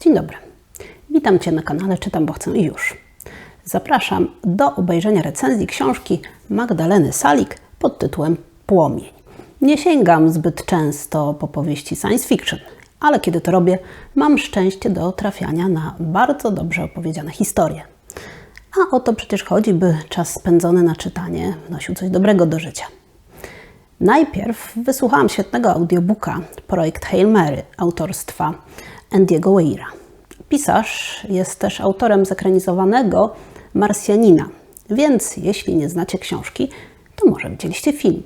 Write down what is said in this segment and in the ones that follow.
Dzień dobry. Witam Cię na kanale Czytam, bo chcę i już. Zapraszam do obejrzenia recenzji książki Magdaleny Salik pod tytułem Płomień. Nie sięgam zbyt często po powieści science fiction, ale kiedy to robię, mam szczęście do trafiania na bardzo dobrze opowiedziane historie. A o to przecież chodzi, by czas spędzony na czytanie wnosił coś dobrego do życia. Najpierw wysłuchałam świetnego audiobooka Projekt Hail Mary autorstwa Andiego Weira. Pisarz jest też autorem zekranizowanego Marsjanina, więc jeśli nie znacie książki, to może widzieliście film.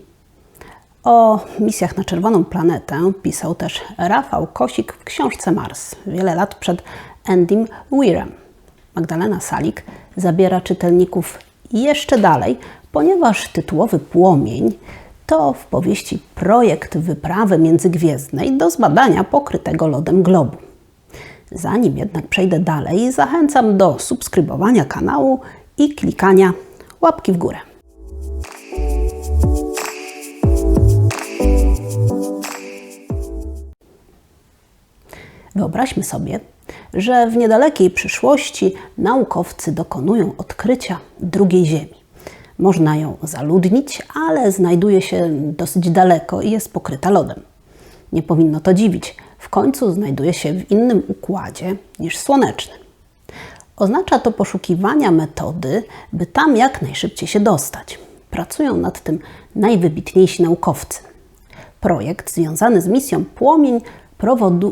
O misjach na Czerwoną Planetę pisał też Rafał Kosik w książce Mars, wiele lat przed Andym Weirem. Magdalena Salik zabiera czytelników jeszcze dalej, ponieważ tytułowy płomień to w powieści projekt wyprawy międzygwiezdnej do zbadania pokrytego lodem globu. Zanim jednak przejdę dalej, zachęcam do subskrybowania kanału i klikania łapki w górę. Wyobraźmy sobie, że w niedalekiej przyszłości naukowcy dokonują odkrycia drugiej Ziemi. Można ją zaludnić, ale znajduje się dosyć daleko i jest pokryta lodem. Nie powinno to dziwić, końcu znajduje się w innym układzie niż słoneczny. Oznacza to poszukiwania metody, by tam jak najszybciej się dostać. Pracują nad tym najwybitniejsi naukowcy. Projekt związany z misją Płomień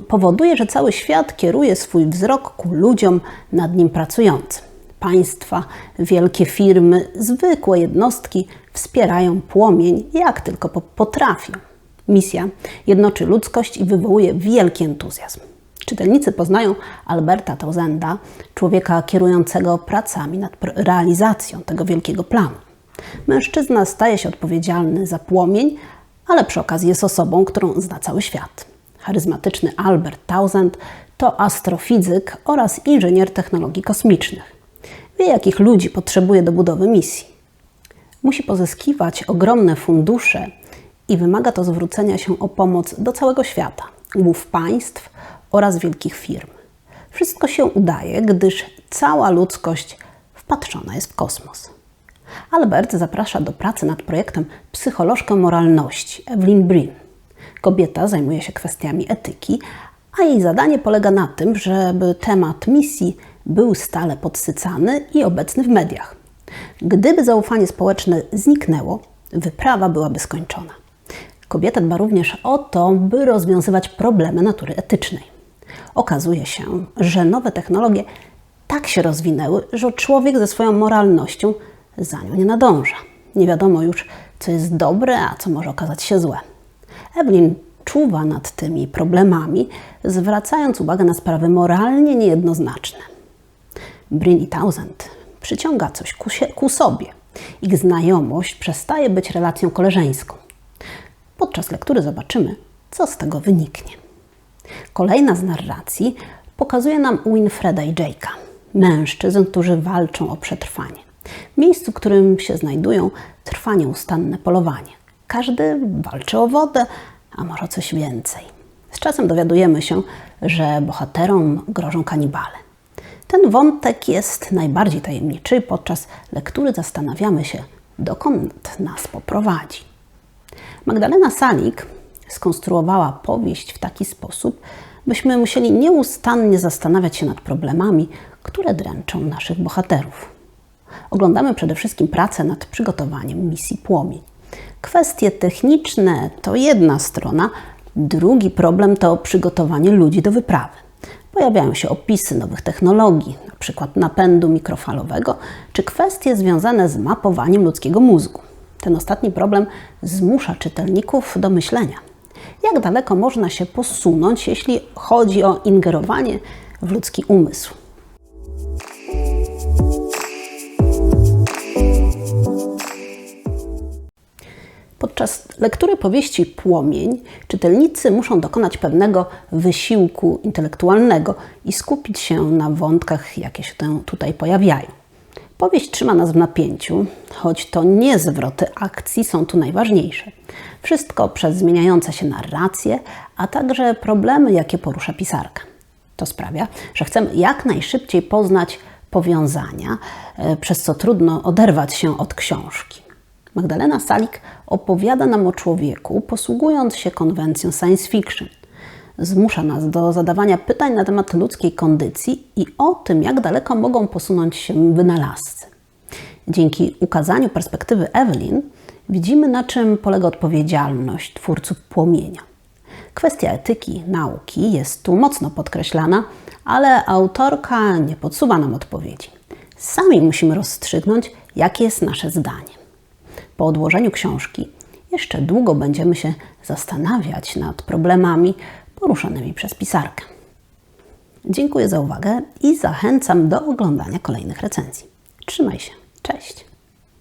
powoduje, że cały świat kieruje swój wzrok ku ludziom nad nim pracującym. Państwa, wielkie firmy, zwykłe jednostki wspierają płomień jak tylko potrafią. Misja jednoczy ludzkość i wywołuje wielki entuzjazm. Czytelnicy poznają Alberta Tausenda, człowieka kierującego pracami nad realizacją tego wielkiego planu. Mężczyzna staje się odpowiedzialny za płomień, ale przy okazji jest osobą, którą zna cały świat. Charyzmatyczny Albert Tausend to astrofizyk oraz inżynier technologii kosmicznych. Wie, jakich ludzi potrzebuje do budowy misji. Musi pozyskiwać ogromne fundusze i wymaga to zwrócenia się o pomoc do całego świata, głów państw oraz wielkich firm. Wszystko się udaje, gdyż cała ludzkość wpatrzona jest w kosmos. Albert zaprasza do pracy nad projektem psycholożkę moralności Evelyn Brin. Kobieta zajmuje się kwestiami etyki, a jej zadanie polega na tym, żeby temat misji był stale podsycany i obecny w mediach. Gdyby zaufanie społeczne zniknęło, wyprawa byłaby skończona. Kobieta dba również o to, by rozwiązywać problemy natury etycznej. Okazuje się, że nowe technologie tak się rozwinęły, że człowiek ze swoją moralnością za nią nie nadąża. Nie wiadomo już, co jest dobre, a co może okazać się złe. Evelyn czuwa nad tymi problemami, zwracając uwagę na sprawy moralnie niejednoznaczne. Brin i Tausend przyciąga coś ku, się, ku sobie. Ich znajomość przestaje być relacją koleżeńską. Podczas lektury zobaczymy, co z tego wyniknie. Kolejna z narracji pokazuje nam Winfreda i Jake'a, mężczyzn, którzy walczą o przetrwanie. W miejscu, w którym się znajdują, trwa nieustanne polowanie. Każdy walczy o wodę, a może coś więcej. Z czasem dowiadujemy się, że bohaterom grożą kanibale. Ten wątek jest najbardziej tajemniczy podczas lektury zastanawiamy się, dokąd nas poprowadzi. Magdalena Salik skonstruowała powieść w taki sposób, byśmy musieli nieustannie zastanawiać się nad problemami, które dręczą naszych bohaterów. Oglądamy przede wszystkim pracę nad przygotowaniem misji Płomień. Kwestie techniczne to jedna strona, drugi problem to przygotowanie ludzi do wyprawy. Pojawiają się opisy nowych technologii, np. napędu mikrofalowego, czy kwestie związane z mapowaniem ludzkiego mózgu. Ten ostatni problem zmusza czytelników do myślenia. Jak daleko można się posunąć, jeśli chodzi o ingerowanie w ludzki umysł? Podczas lektury powieści Płomień czytelnicy muszą dokonać pewnego wysiłku intelektualnego i skupić się na wątkach, jakie się tutaj pojawiają. Powieść trzyma nas w napięciu, choć to nie zwroty akcji są tu najważniejsze. Wszystko przez zmieniające się narracje, a także problemy, jakie porusza pisarka. To sprawia, że chcemy jak najszybciej poznać powiązania, e, przez co trudno oderwać się od książki. Magdalena Salik opowiada nam o człowieku, posługując się konwencją science fiction. Zmusza nas do zadawania pytań na temat ludzkiej kondycji i o tym, jak daleko mogą posunąć się wynalazcy. Dzięki ukazaniu perspektywy Evelyn widzimy, na czym polega odpowiedzialność twórców płomienia. Kwestia etyki nauki jest tu mocno podkreślana, ale autorka nie podsuwa nam odpowiedzi. Sami musimy rozstrzygnąć, jakie jest nasze zdanie. Po odłożeniu książki jeszcze długo będziemy się zastanawiać nad problemami poruszanymi przez pisarkę. Dziękuję za uwagę i zachęcam do oglądania kolejnych recenzji. Trzymaj się. Cześć.